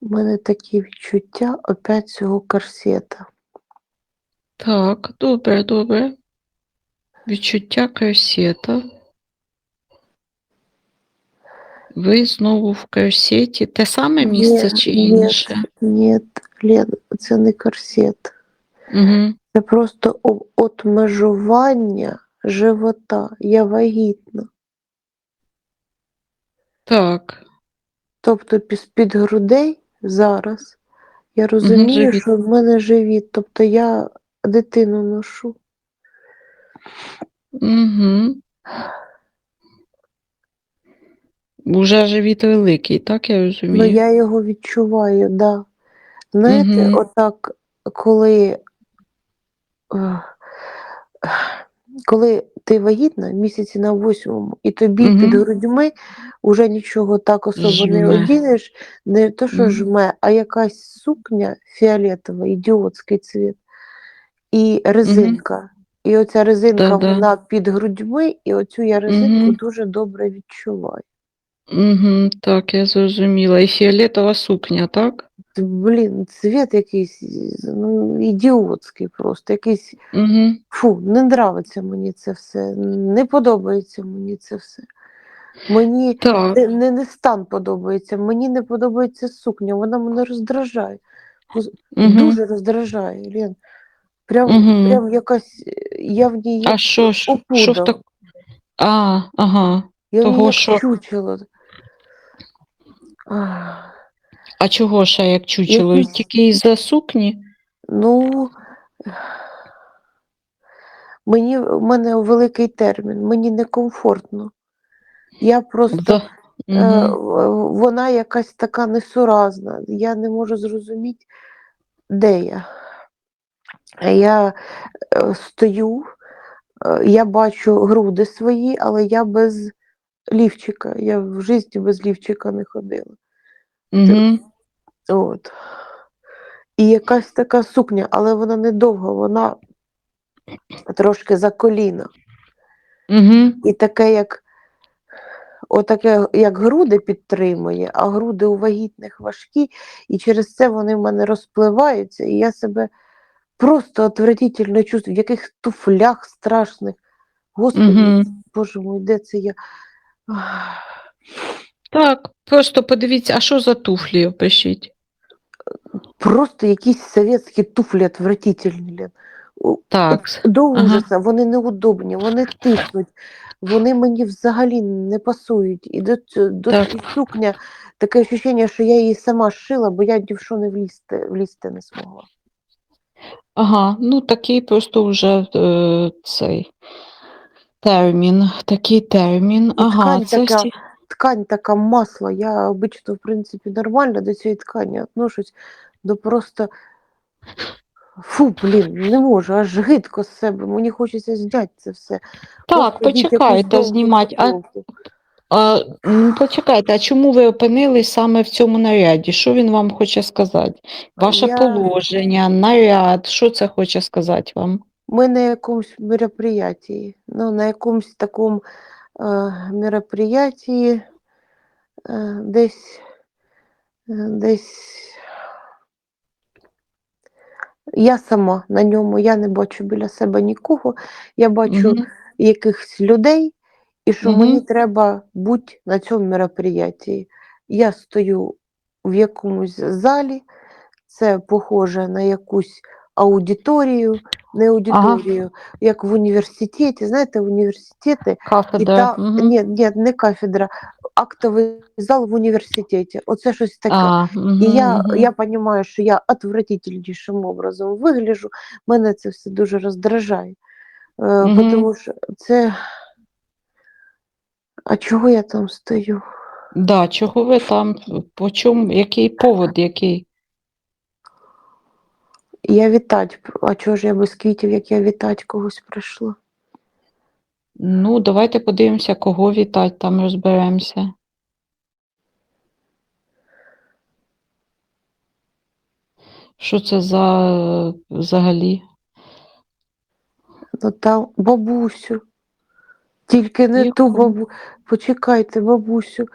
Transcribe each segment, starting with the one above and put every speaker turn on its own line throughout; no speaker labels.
У мене такі відчуття опять цього корсета.
Так, добре, добре. Відчуття корсета. Ви знову в корсеті. Те саме місце чи інше?
Ні, Лен, це не корсет.
Угу.
Це просто отмежування живота. Я вагітна.
Так.
Тобто пі- під грудей зараз я розумію, що в мене живіт. Тобто я дитину ношу.
Угу. Уже живіт великий, так я розумію?
Ну, я його відчуваю, да. Знаєте,
Мгм.
отак, коли, е, коли ти вагітна місяці на восьмому, і тобі
Мгм.
під грудьми вже нічого так особо не
Жме.
одінеш, не то, що
Мгм.
жме, а якась сукня фіолетова, ідіотський цвіт, і резинка. І оця резинка,
Да-да.
вона під грудьми, і оцю я резинку
Мгм.
дуже добре відчуваю.
Угу, так, я зрозуміла. І фіолетова сукня, так?
Блін, цвіт якийсь ну, ідіотський просто, якийсь
Угу.
фу, не нравиться мені це все, не подобається мені це все. Мені
Так.
не, не, не стан подобається, мені не подобається сукня, вона мене роздражає. Гос-
Угу.
Дуже роздражає, Лен. Прям,
Мгм.
прям якась, я в ній як
А що ж? Що в
опуда.
так? А, ага.
я в ній
того,
як
що-
чучело.
А чого ще як чучело?
Якісь-
Тільки із-за сукні?
Ну, мені, в мене великий термін, мені некомфортно. Я просто,
Да.
е, в- вона якась така несуразна. Я не можу зрозуміти, де я. Е, Я е, стою, е, я бачу груди свої, але я без лівчика. Я в житті без лівчика не ходила.
Угу.
От. І якась така сукня, але вона недовга, вона трошки за коліна.
Угу.
І таке, як отаке, як груди підтримує, а груди у вагітних важкі, і через це вони в мене розпливаються, і я себе просто отвратительно чувствую, в яких туфлях страшних. Господи,
Мгм.
Боже мой, де це я?
Так, просто подивіться, а що за туфлі опишіть?
Просто якісь совєтські туфлі отвратительні. Лен.
Так.
До
Ага.
вони неудобні, вони тиснуть, вони мені взагалі не пасують. І до, до
Так.
цієї сукня таке відчуття, що я її сама шила, бо я ні в що не влізти, влізти не змогла.
Ага, ну такий просто вже е, цей термін, такий термін. Ага,
ткань
це
така,
всі.
Ткань така масло. Я обично, в принципі, нормально до цієї ткані отношусь, до просто. Фу, блін, не можу, аж гидко з себе. Мені хочеться зняти це все.
Так,
Просто
почекайте знімати. А, а, почекайте, а чому ви опинились саме в цьому наряді? Що він вам хоче сказати? Ваше
Я-
положення, наряд, що це хоче сказати вам?
Ми на якомусь мероприятии, ну, на якомусь такому е, мероприятии е, десь, е, десь я сама на ньому, я не бачу біля себе нікого, я бачу
Мгм.
якихось людей, і що
Мгм.
мені треба бути на цьому мероприятии. Я стою в якомусь залі, це похоже на якусь аудиторію, не аудиторію, як в університеті. Знаєте, університети і
Кафедра.
та,
Мгм.
ні, ні, не кафедра, актовий зал в університеті. Оце щось таке.
А, мгм,
І я,
мгм.
я розумію, що я отвратительнішим образом вигляджу, мене це все дуже роздражає. Е, Тому що це. А чого я там стою?
Да, чого ви там? По чому, який повод, який?
Я вітать. А чого ж я без квітів, як я вітать когось прийшла?
Ну, давайте подивимося, кого вітати, там розберемося. Що це за взагалі?
Ну там бабусю. Тільки не ту
Яку?
бабу. Почекайте, бабусю.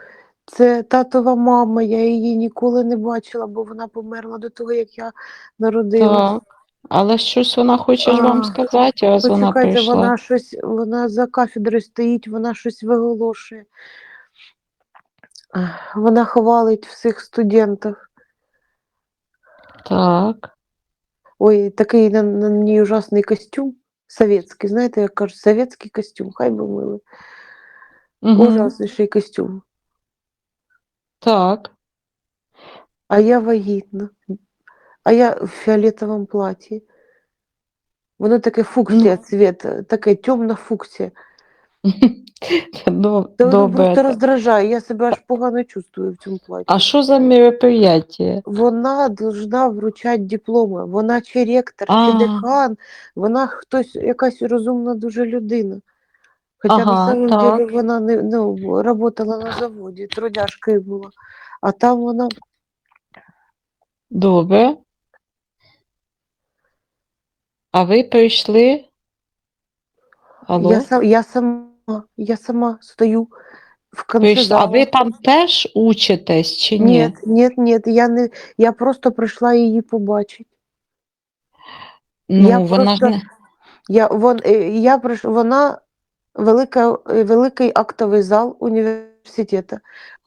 Це татова мама, я її ніколи не бачила, бо вона померла до того, як я народилась.
Так. Але щось вона хоче ж вам
А,
сказати, раз вона
Почекайте,
прийшла.
вона щось, вона за кафедрою стоїть, вона щось виголошує. Ах, Вона хвалить всіх студентів.
Так.
Ой, такий на, на ній ужасний костюм. Советський, знаєте, як кажуть, советський костюм, хай би мили.
Угу.
Ужасніший костюм.
Так.
А я вагітна. А я в фіолетовому платі. Воно таке фуксія, цвіт, таке темна фуксія.
До-
Та воно
Добре.
просто роздражає, я себе аж погано чувствую в цьому платі.
А що за мероприятие?
Вона должна вручати дипломи. Вона чи ректор, чи декан, вона хтось, якась розумна дуже людина. Хоча на
Ага,
самом
так.
деле вона не ну, работала на заводі, трудяшкою була. А там вона
Добре. А ви прийшли? Алло?
я, сам, я сама, я сама стою в конце.
А ви там теж учитесь чи ні?
Ні, ні, ні, я не я просто прийшла її побачити.
Ну,
я
вона ж
просто-
не.
Я, вон, е, я приш... Вона велика, великий актовий зал університету.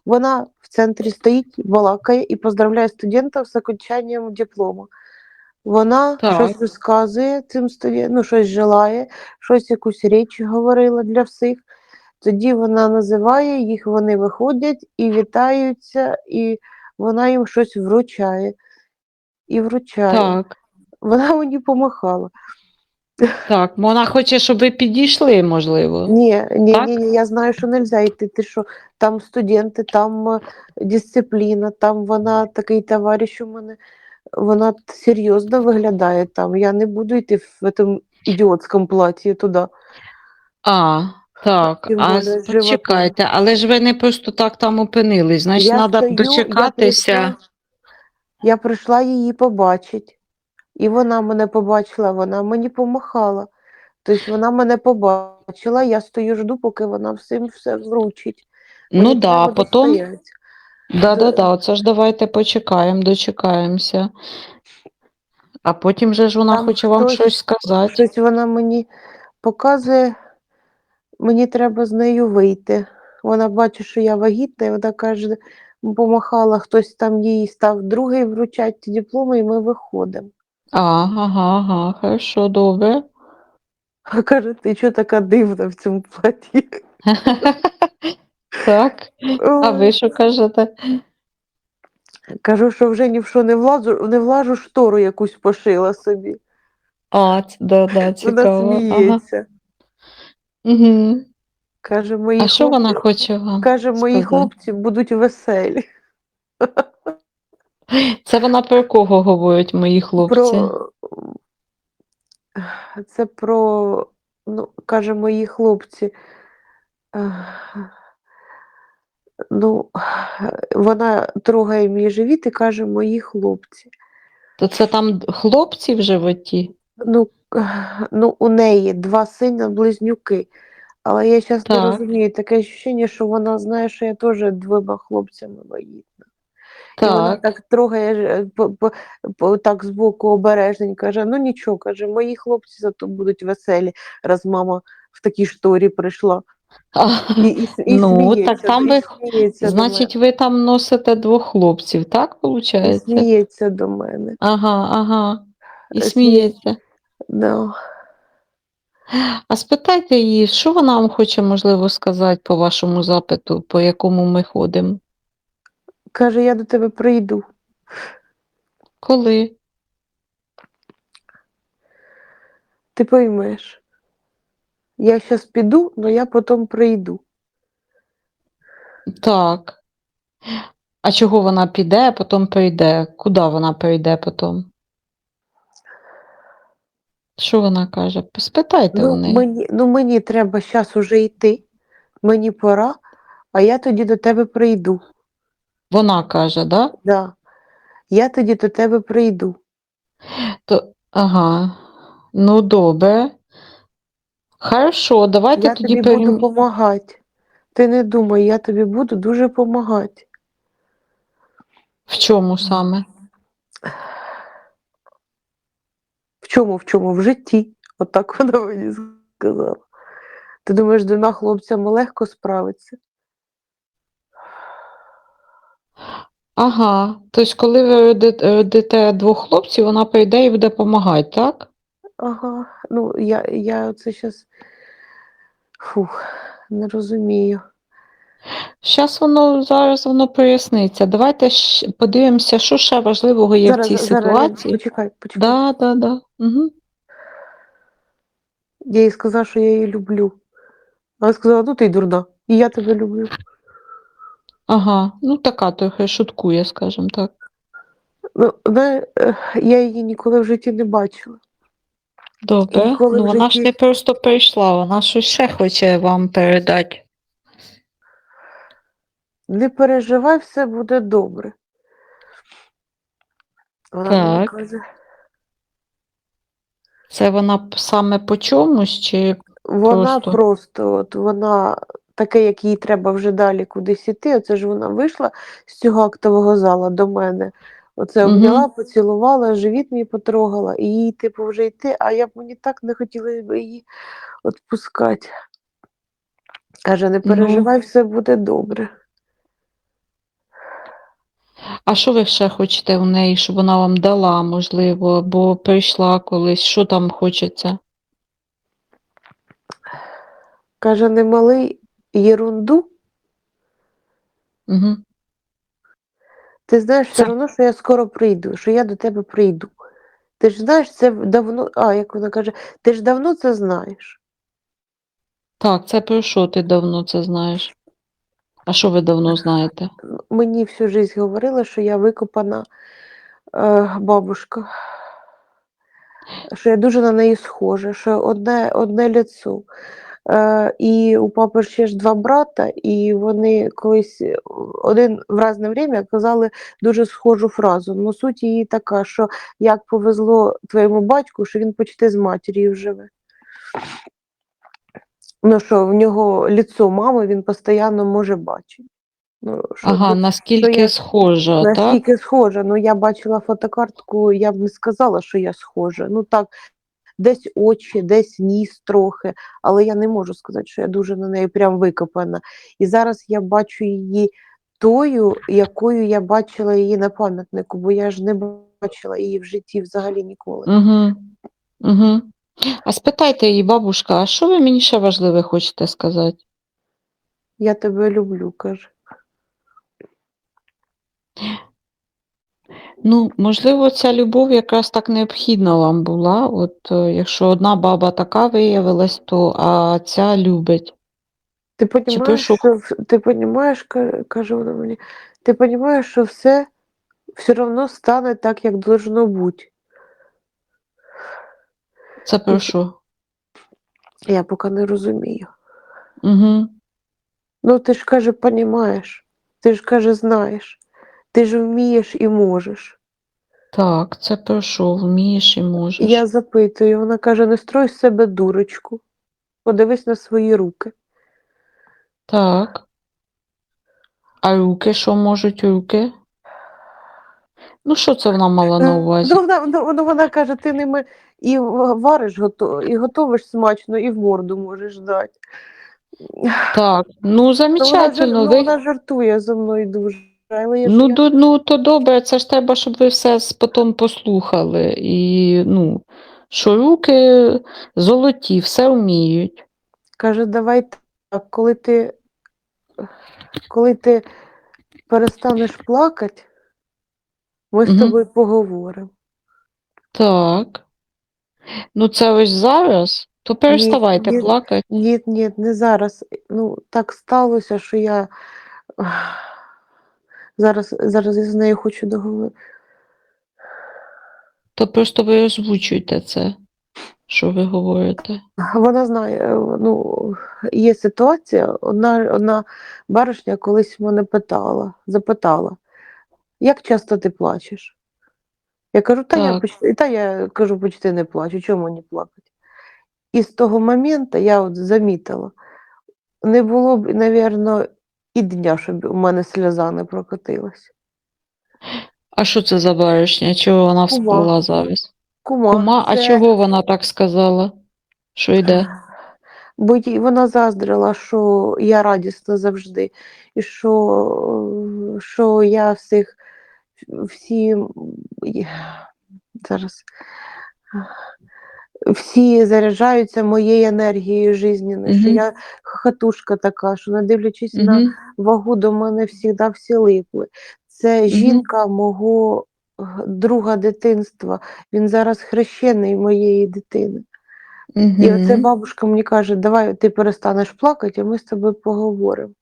Вона в центрі стоїть, балакає і поздравляє студентів з окончанням диплому. Вона
Так.
щось розказує цим студентам, ну, щось желає, щось якусь річ говорила для всіх. Тоді вона називає їх, вони виходять і вітаються, і вона їм щось вручає. І вручає.
Так,
Вона мені помахала.
Так. Вона хоче, щоб ви підійшли, можливо.
Ні, ні,
Так?
ні, ні, я знаю, що не можна йти. Ти що, там студенти, там е, дисципліна, там вона такий товариш у мене, вона т- серйозно виглядає там. Я не буду йти в цьому ідіотському платі туди.
А, так. А з- почекайте, але ж ви не просто так там опинились. Значить,
Я
треба
стою, я
дочекатися.
прийшла- Я прийшла її побачити. І вона мене побачила, вона мені помахала. Тобто вона мене побачила, я стою, жду, поки вона всім все вручить.
Ну
Мені
да,
треба
потім. Да, да, да, оце ж давайте почекаємо, дочекаємося. А потім же ж вона
Там
хоче вам
хтось-
щось сказати.
Щось вона мені показує, мені треба з нею вийти. Вона бачить, що я вагітна, і вона каже, помахала, хтось там їй став другий вручати дипломи, і ми виходимо.
Ага, ага, хорошо, добре.
А каже, ти чого така дивна в цьому платі?
Так, а ви що кажете?
Кажу, що вже ні в що не влажу, не влажу штору якусь пошила собі.
А, ц- да, да,
Вона
цікаво. Ага.
сміється.
Угу.
Каже, мої
А що вона
хлопці-
хоче вам?
Каже, мої
сказати?
хлопці будуть веселі.
Це вона про кого говорить, мої хлопці?
Про... Це про, ну, каже, мої хлопці. Ну, вона трогає мій живіт і каже, мої хлопці.
То це там хлопці в животі?
Ну, ну у неї два сина близнюки. Але я зараз не розумію, таке відчуття, що вона знає, що я теж двома хлопцями вагітна. І вона
Так.
так трогає ж, по, по, по, так збоку обережненько, каже, ну нічого, каже, мої хлопці зато будуть веселі, раз мама в такій шторі прийшла. І, і, і
Ну,
сміється,
так там
і
ви-
сміється
Значить, ви там носите двох хлопців, так виходить?
сміється до мене.
Ага, ага. І
Е,
сміється.
Да.
А спитайте її, що вона вам хоче, можливо, сказати по вашому запиту, по якому ми ходимо?
Каже, я до тебе прийду.
Коли?
Ти поймеш. Я зараз піду, але я потім прийду.
Так. А чого вона піде, а потім прийде? Куди вона прийде потім? Що вона каже? Спитайте
Ну
у неї.
мені, ну, мені треба зараз уже йти, мені пора, а я тоді до тебе прийду.
Вона каже, да?
Да. Я тоді до тебе прийду.
То, ага. Ну, добре. Хорошо, давайте
Я
тоді
тобі буду допомагати. Ти не думай, я тобі буду дуже допомагати.
В чому саме?
В чому, в чому? В житті. Отак вона мені сказала. Ти думаєш, з двома хлопцями легко справитися?
Ага. Тобто, коли ви роди- родите двох хлопців, вона прийде і буде допомагати, так?
Ага. Ну, я, я це зараз фух, не розумію.
Зараз воно зараз воно проясниться. Давайте щ- подивимося, що ще важливого є в цій ситуації.
почекай, почекай.
Да, да, да. Угу.
Я їй сказала, що я її люблю. Вона сказала, ну ти й дурна, і я тебе люблю.
Ага, ну така трохи шуткує, скажімо так.
Ну, знає, е, я її ніколи в житті не бачила.
Добре.
Ніколи
Ну
в
вона ж
житті-
не просто прийшла, вона щось ще хоче вам передати.
Не переживай, все буде добре. Вона мені
Так.
каже,
Це вона п- саме по чомусь, чи
вона
Просто.
просто, от вона таке, як їй треба вже далі кудись іти. Оце ж вона вийшла з цього актового зала до мене. Оце обняла, поцілувала, живіт мій потрогала, і їй, типу, вже йти, а я б мені так не хотіла би її відпускати. Каже, не
Ну.
переживай, все буде добре.
А що ви ще хочете у неї, щоб вона вам дала, можливо, або прийшла колись? Що там хочеться?
Каже, не малий єрунду.
Угу.
Ти знаєш все одно, що я скоро прийду, що я до тебе прийду. Ти ж знаєш, це давно. А, як вона каже, ти ж давно це знаєш.
Так, це про що ти давно це знаєш? А що ви давно знаєте?
Мені всю життя говорила, що я викопана е, бабушка, що я дуже на неї схожа, що одне, одне лицо. Е, і у папи ще ж два брата, і вони колись е, один в різне время казали дуже схожу фразу. Ну, суть її така, що як повезло твоєму батьку, що він почти з матір'ю живе. Ну, що в нього лицо мами він постійно може бачити. Ну, що
Ага,
ти-
наскільки
я-
схожа, так?
Наскільки схожа, ну я бачила фотокартку, я б не сказала, що я схожа. Ну так, десь очі, десь ніс трохи, але я не можу сказати, що я дуже на неї прям викопана. І зараз я бачу її тою, якою я бачила її на пам'ятнику, бо я ж не бачила її в житті взагалі ніколи.
Угу. Угу. А спитайте її, бабушка, а що ви мені ще важливе хочете сказати?
Я тебе люблю, каже.
Ну, можливо, ця любов якраз так необхідна вам була. От е, якщо одна баба така виявилась, то а ця любить.
Ти розумієш,
пишу?
що ти каже вона мені, ти розумієш, що все все одно стане так, як должно бути.
Це про що?
Я поки не розумію.
Угу.
Ну, ти ж каже, понімаєш, ти ж каже, знаєш, ти ж вмієш і можеш.
Так, це про що? Вмієш і можеш.
Я запитую, вона каже, не строй з себе дурочку, подивись на свої руки.
Так. А руки, що можуть руки? Ну, що це вона мала на
Е,
увазі?
Ну, вона, ну, ну, вона каже, ти ними і вариш, гото- і готовиш смачно, і в морду можеш дати.
Так, ну
Ну, вона, жар-
замечательно.
ну,
Ви...
вона жартує зі мною дуже.
Ну, до, ну, то добре, це ж треба, щоб ви все потім послухали. І, ну, що руки золоті, все вміють.
Каже, давай так, коли ти, коли ти перестанеш плакати, ми з тобою поговоримо.
Так. Ну, це ось зараз, то переставайте
ні.
плакати.
Ні, ні, не зараз. Ну, так сталося, що я зараз, зараз я з нею хочу договорити.
То просто ви озвучуйте це, що ви говорите.
Вона знає, е, ну, є ситуація, одна, одна баришня колись мене питала, запитала, як часто ти плачеш? Я кажу, та я почти, та я кажу, почти не плачу, чому мені плакати? І з того моменту я от замітила, не було б, навірно, і дня, щоб у мене сльоза не прокотилась.
А що це за баришня? Чого вона всплила зараз?
Кума,
Кума, а
це-
чого вона так сказала? Що йде?
Бо їй- вона заздрила, що я радісна завжди, і що, що я всіх всі зараз всі заряджаються моєю енергією жизненною, що я хатушка така, що не дивлячись на
Угу.
вагу до мене завжди всі липли. Це жінка мого друга дитинства. Він зараз хрещений моєї дитини. І оце бабушка мені каже: давай ти перестанеш плакати, а ми з тобою поговоримо.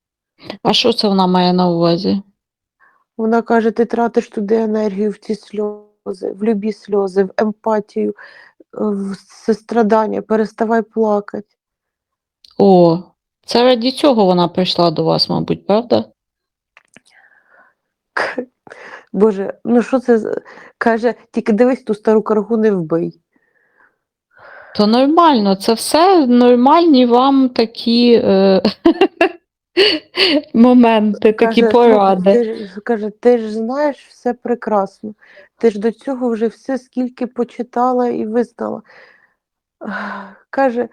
А що це вона має на увазі?
Вона каже: ти тратиш туди енергію в ці сльози, в любі сльози, в емпатію, в переставай плакати.
О, це раді цього вона прийшла до вас, мабуть, правда?
Боже, ну що це? за- Каже, тільки дивись ту стару каргу не вбий.
То нормально, це все нормальні вам такі е, моменти, такі
Каже, «Слухай,
поради.
Ти ж, каже, ти ж знаєш все прекрасно. Ти ж до цього вже все скільки почитала і визнала. Каже,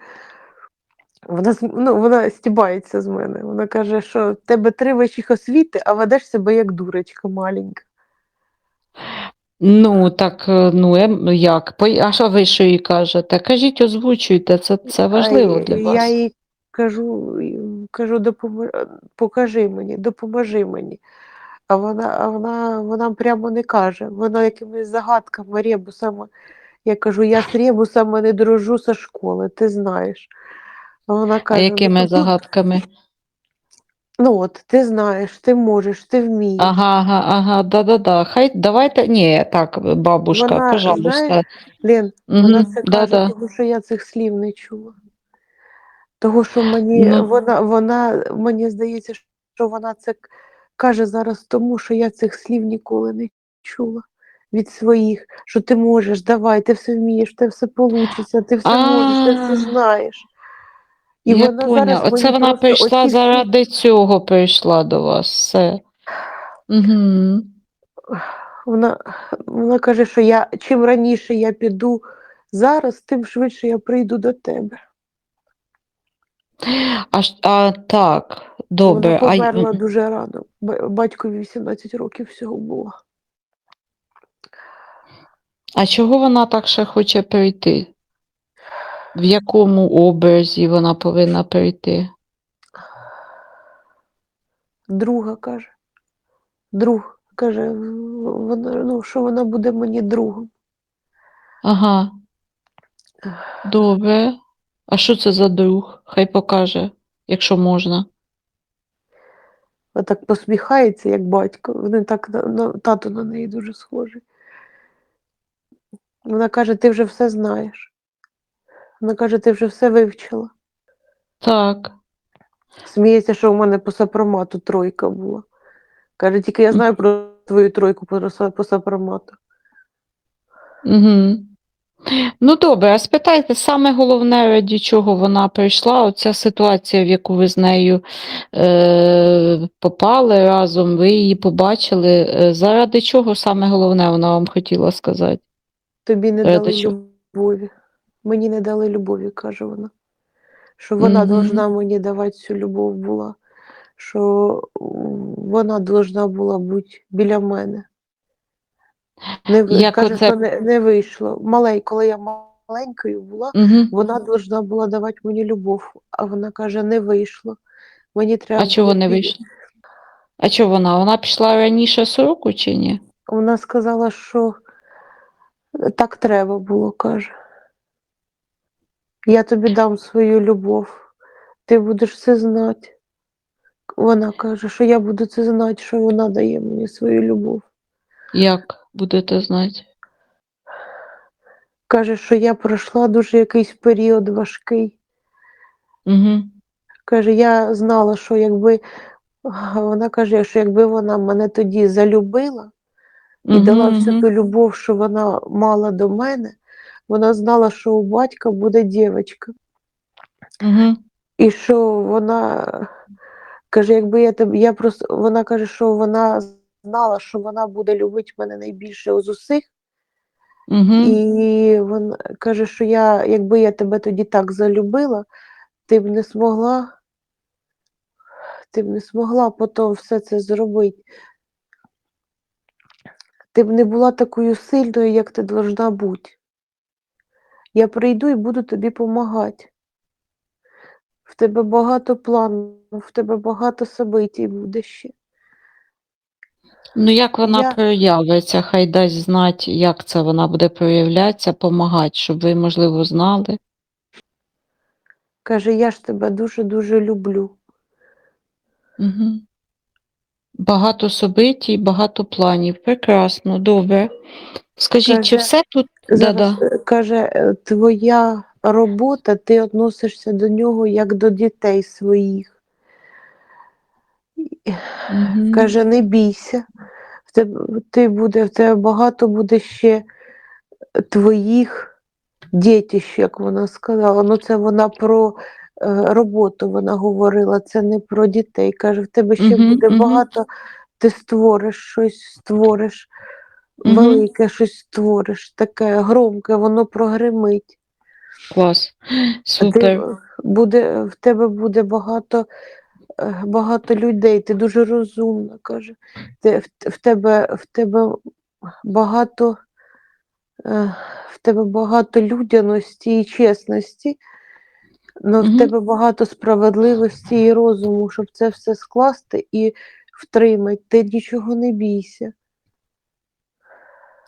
вона, ну, вона стібається з мене. Вона каже, що в тебе три вищих освіти, а ведеш себе як дурочка маленька.
Ну, так, е, ну, ем, як? А що ви що їй кажете? Кажіть, озвучуйте, це, це важливо
А
для вас.
Я їй кажу, кажу допомо... покажи мені, допоможи мені. А вона, а вона, вона прямо не каже. Вона якимись загадками, ребусами. Я кажу, я з ребусами не дружу зі школи, ти знаєш. А вона
А якими
«Ну,
загадками?
Ну от, ти знаєш, ти можеш, ти вмієш.
Ага, ага, ага, да-да-да. Хай давайте. Ні, так, бабушка,
Вона,
пожалуйста.
знаєш, Лен, вона це каже, тому що я цих слів не чула. Того, що мені
Ну.
вона, вона, мені здається, що вона це каже зараз тому, що я цих слів ніколи не чула від своїх, що ти можеш, давай, ти все вмієш, тебе все получиться, ти все можеш, ти все знаєш. І
Я
вона
поняла.
зараз
Оце вона прийшла
оці
заради цього, прийшла до вас. Все. Угу.
Вона, вона каже, що я чим раніше я піду зараз, тим швидше я прийду до тебе.
А, а так, добре.
Вона
А,
дуже рано. Батькові 18 років всього було.
а чого вона так ще хоче прийти? В якому образі вона повинна прийти?
Друга каже. Друг каже, вона, ну, що вона буде мені другом.
Ага. Добре. А що це за друг? Хай покаже, якщо можна.
Вона так посміхається, як батько. Вони так на, на тато на неї дуже схожий. Вона каже, ти вже все знаєш. Вона каже, ти вже все вивчила.
Так.
Сміється, що у мене по сопромату тройка була. Каже, тільки я знаю про твою тройку по, сопромату.
Угу. Ну добре, а спитайте саме головне, раді чого вона прийшла, оця ситуація, в яку ви з нею е, попали разом, ви її побачили. е, Заради чого саме головне вона вам хотіла сказати?
Тобі не
Е,
дали
що?
любові. Мені не дали любові, каже вона. Що вона должна мені давати цю любов була, що вона должна була бути біля мене. Не, ви-
Як
каже,
оце-
що не, не вийшло. Малей, коли я маленькою була,
Угу.
вона должна була давати мені любов, а вона каже, не вийшло. Мені треба
А чого не вийшло? А чого вона? Вона пішла раніше сроку чи ні?
Вона сказала, що так треба було, каже. Я тобі дам свою любов, ти будеш все знати. Вона каже, що я буду це знати, що вона дає мені свою любов.
Як будете знати?
Каже, що я пройшла дуже якийсь період важкий.
Угу.
Каже, я знала, що якби вона каже, що якби вона мене тоді залюбила і дала всю ту любов, що вона мала до мене, вона знала, що у батька буде дівчинка.
Угу.
І що вона каже, якби я тебе, я просто вона каже, що вона знала, що вона буде любити мене найбільше з усіх.
Угу.
І вона каже, що я, якби я тебе тоді так залюбила, ти б не змогла, ти б не змогла потім все це зробити. Ти б не була такою сильною, як ти должна бути. Я прийду і буду тобі допомагати. В тебе багато планів, в тебе багато событий буде ще.
Ну, як вона
Я-
проявиться, хай дасть знати, як це вона буде проявлятися, помагати, щоб ви, можливо, знали.
Каже, я ж тебе дуже-дуже люблю.
Угу. Багато собитій, багато планів. Прекрасно, добре. Скажіть, чи
Каже,
все тут?
Зараз
Да-да.
е, каже, е, твоя робота, ти відносишся до нього як до дітей своїх.
Угу.
Каже, не бійся. В тебе, ти буде, в тебе багато буде ще твоїх дітищ, як вона сказала. Ну, це вона про е, роботу вона говорила, це не про дітей. Каже, в тебе ще
Мгм,
буде багато, ти створиш щось, створиш,
Мгм.
велике щось створиш, таке громке, воно прогримить.
Клас.
А Ти, буде, в тебе буде багато, багато людей, ти дуже розумна, каже. Ти, в, в, тебе, в тебе багато е, в тебе багато людяності і чесності, але в тебе багато справедливості і розуму, щоб це все скласти і втримати. Ти нічого не бійся.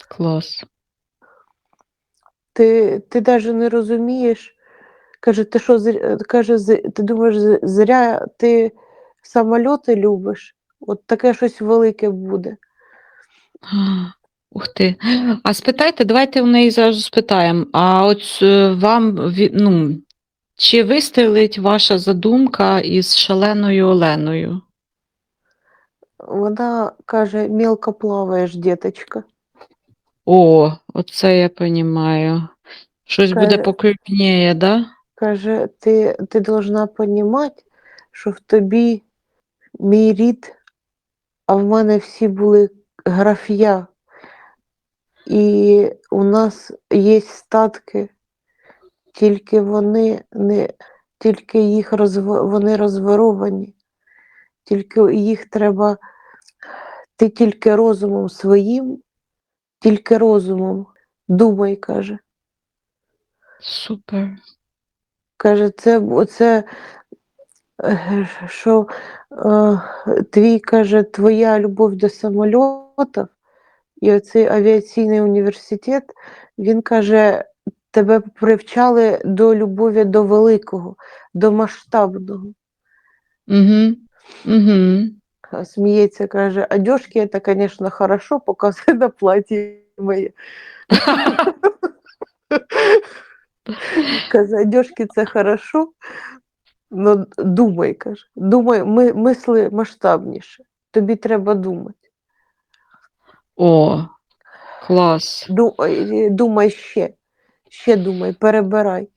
Клас.
Ти, ти навіть не розумієш. Каже, ти що, зр- каже, ти думаєш, зря ти самольоти любиш? От таке щось велике буде.
Ух ти. А спитайте, давайте в неї зразу спитаємо. А от е, вам ну, чи вистрілить ваша задумка із шаленою Оленою?
Вона каже, мелко плаваєш, діточка.
О, оце я розумію. Щось буде
Каже-
покрупніє, да?
Каже, ти, ти должна понімати, що в тобі мій рід, а в мене всі були графія. І у нас є статки, тільки вони не тільки їх розв... вони розворовані, тільки їх треба, ти тільки розумом своїм, тільки розумом думай, каже.
Супер.
Каже, це оце, е, що е, твій каже, твоя любов до самольотів і оцей авіаційний університет, він каже, тебе привчали до любові до великого, до масштабного.
Угу. Угу.
Сміється, каже, одежки це, звісно, хорошо, показує на платі моє. Каже, одежки це хорошо, але думай, каже, думай, ми, мисли масштабніше. Тобі треба думати.
О, клас.
Ду- е, Думай ще, ще думай, перебирай.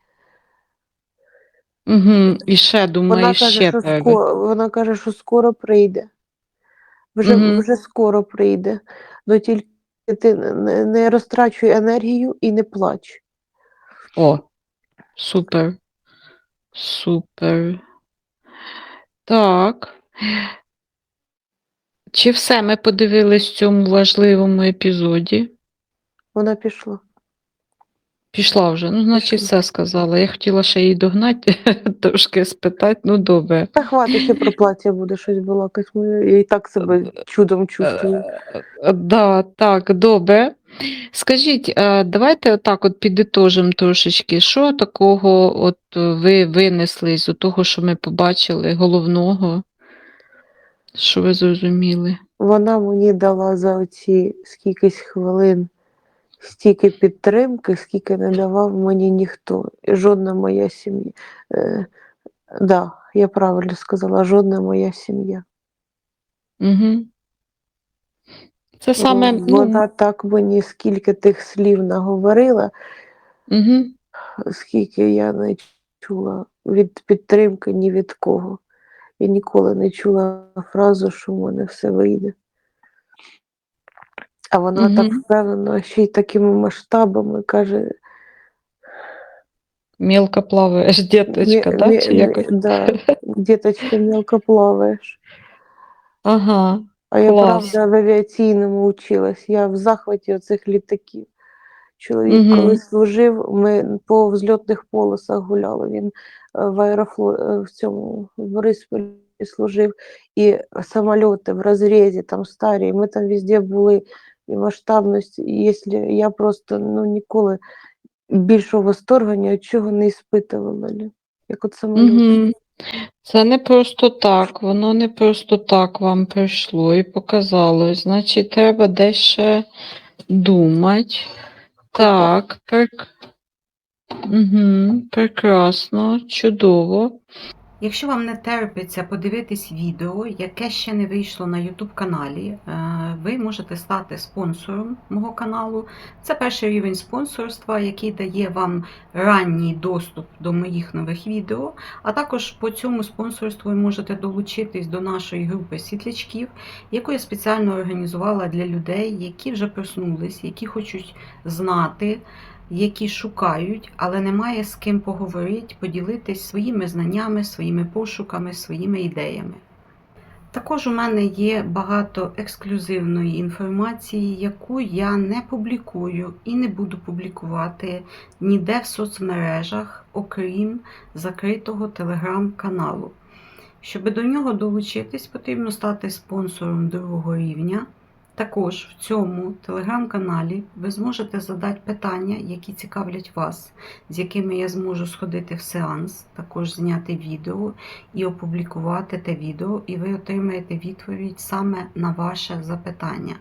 Угу. І ще думаю,
Вона
ще
каже, що
перебір.
скоро, вона каже, що скоро прийде. Вже,
Мгм.
вже скоро прийде. Ну тільки ти не, не розтрачуй енергію і не плач.
О, супер. Супер. Так. Чи все ми подивились в цьому важливому епізоді?
Вона пішла.
Пішла вже. Ну, значить, все сказала. Я хотіла ще її догнати, трошки спитати. Ну, добре.
Та хватить ще про плаття буде щось балакати. Я і так себе чудом чувствую.
Е, Да, так, добре. Скажіть, е, давайте отак от підітожимо трошечки, що такого от е, ви винесли з того, що ми побачили, головного, що ви зрозуміли?
Вона мені дала за оці скількись хвилин стільки підтримки, скільки не давав мені ніхто. Жодна моя сім'я. Е, да, я правильно сказала, жодна моя сім'я.
Угу. Це саме, ну,
Вона так мені скільки тих слів наговорила,
угу.
скільки я не чула. від підтримки ні від кого. Я ніколи не чула фразу, що в мене все вийде. А вона так впевнена, ще й такими масштабами каже,
Мілко плаваєш, діточка,
«Мі-
да?
мі-
Чи
мі-
якось?
да, діточка мелко плаваєш.
Ага.
А я
Клас.
правда в авіаційному училась. Я в захваті оцих літаків. Чоловік,
Мгм.
коли служив, ми по взльотних полосах гуляли. Він е, в аерофло е, в цьому в Борисполі служив, і самольоти в розрізі там старі. Ми там везде були і масштабність. І Якщо я просто ну ніколи більшого восторгу ні від чого не іспитувала. Як от самоліт.
Угу. Це не просто так, воно не просто так вам прийшло і показалось. Значить, треба десь думати. Так, прик... угу, прекрасно, чудово.
Якщо вам не терпиться подивитись відео, яке ще не вийшло на YouTube каналі, е, ви можете стати спонсором мого каналу. Це перший рівень спонсорства, який дає вам ранній доступ до моїх нових відео. А також по цьому спонсорству ви можете долучитись до нашої групи світлячків, яку я спеціально організувала для людей, які вже проснулись, які хочуть знати які шукають, але немає з ким поговорити, поділитись своїми знаннями, своїми пошуками, своїми ідеями. Також у мене є багато ексклюзивної інформації, яку я не публікую і не буду публікувати ніде в соцмережах, окрім закритого телеграм-каналу. Щоб до нього долучитись, потрібно стати спонсором другого рівня. Також в цьому телеграм-каналі ви зможете задати питання, які цікавлять вас, з якими я зможу сходити в сеанс, також зняти відео і опублікувати те відео, і ви отримаєте відповідь саме на ваше запитання.